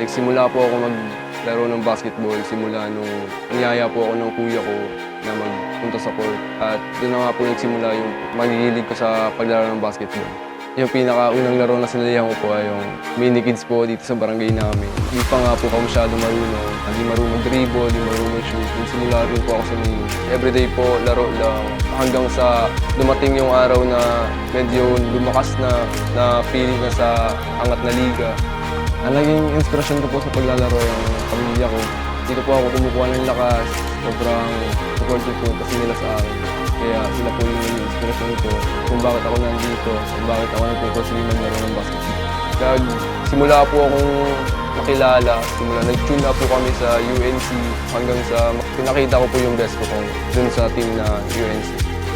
Nagsimula po ako maglaro ng basketball simula nung niyaya po ako ng kuya ko na magpunta sa court. At doon nga po nagsimula yung magigilig ko sa paglaro ng basketball. Yung pinaka-unang laro na sinalihan ko po ay yung mini kids po dito sa barangay namin. Hindi pa nga po ako masyado marunong. Hindi marunong dribble, hindi marunong shoot. Nagsimula rin po ako sa mini. Everyday po, laro lang. Hanggang sa dumating yung araw na medyo lumakas na, na feeling na sa angat na liga. Ang naging inspirasyon ko po sa paglalaro yung pamilya ko. Dito po ako kumukuha ng lakas. Sobrang supportive po kasi nila sa akin. Kaya sila po yung inspirasyon ko kung bakit ako nandito, kung bakit ako nagpupursige maglaro ng basketball. Kaya simula po akong makilala, simula nag-tune up po kami sa UNC hanggang sa pinakita ko po yung best ko po dun sa team na UNC.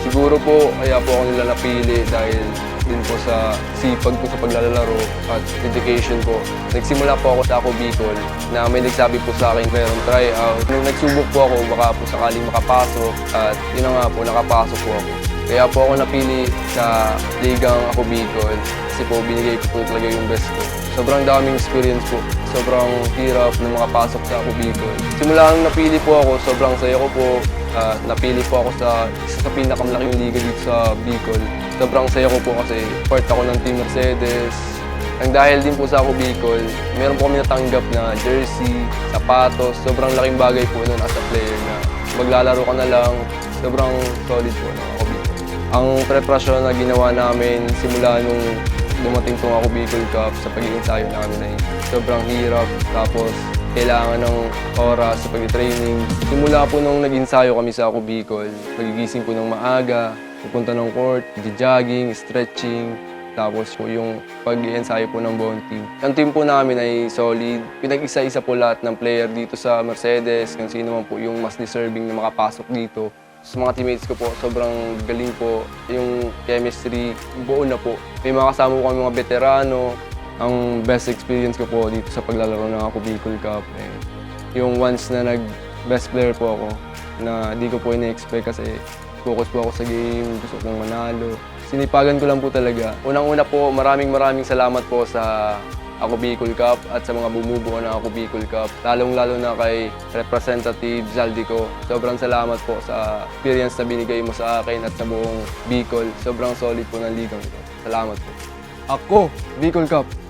Siguro po, kaya po ako nila napili dahil din po sa sipag ko sa paglalaro at dedication ko. Nagsimula po ako sa ako Bicol na may nagsabi po sa akin mayroong tryout. Nung nagsubok po ako, baka po sakaling makapasok at yun nga po, nakapasok po ako. Kaya po ako napili sa ligang ako Bicol kasi po binigay ko po talaga yung best ko. Sobrang daming experience po. Sobrang hirap na makapasok sa ako Bicol. Simula nung napili po ako, sobrang saya ko po. Ah, napili po ako sa isa sa pinakamalaking liga dito sa Bicol. Sobrang saya ko po kasi part ako ng Team Mercedes. Ang dahil din po sa ako Bicol, meron po kami natanggap na jersey, sapatos. Sobrang laking bagay po nun as a player na maglalaro ka na lang. Sobrang solid po ng ako Bicol. Ang preparasyon na ginawa namin simula nung dumating tong ako Bicol Cup sa pag-iinsayo namin ay sobrang hirap. Tapos kailangan ng oras sa pag-training. Simula po nung nag-ensayo kami sa ako Bicol, magigising po ng maaga, pupunta ng court, jogging, stretching, tapos po yung pag-ensayo po ng buong team. Ang team po namin ay solid. Pinag-isa-isa po lahat ng player dito sa Mercedes, kung sino man po yung mas deserving na makapasok dito. Sa mga teammates ko po, sobrang galing po. Yung chemistry, buo na po. May mga kasama po kami mga veterano. Ang best experience ko po dito sa paglalaro ng ako Bicol Cup. Eh, yung once na nag-best player po ako, na di ko po ina-expect kasi focus po ako sa game, gusto kong manalo. Sinipagan ko lang po talaga. Unang-una po, maraming maraming salamat po sa ako Bicol Cup at sa mga bumubuo ng ako Bicol Cup. Lalong-lalo na kay Representative Zaldico. Sobrang salamat po sa experience na binigay mo sa akin at sa buong Bicol. Sobrang solid po ng ligang ito. Salamat po. Ako, Bicol Cup.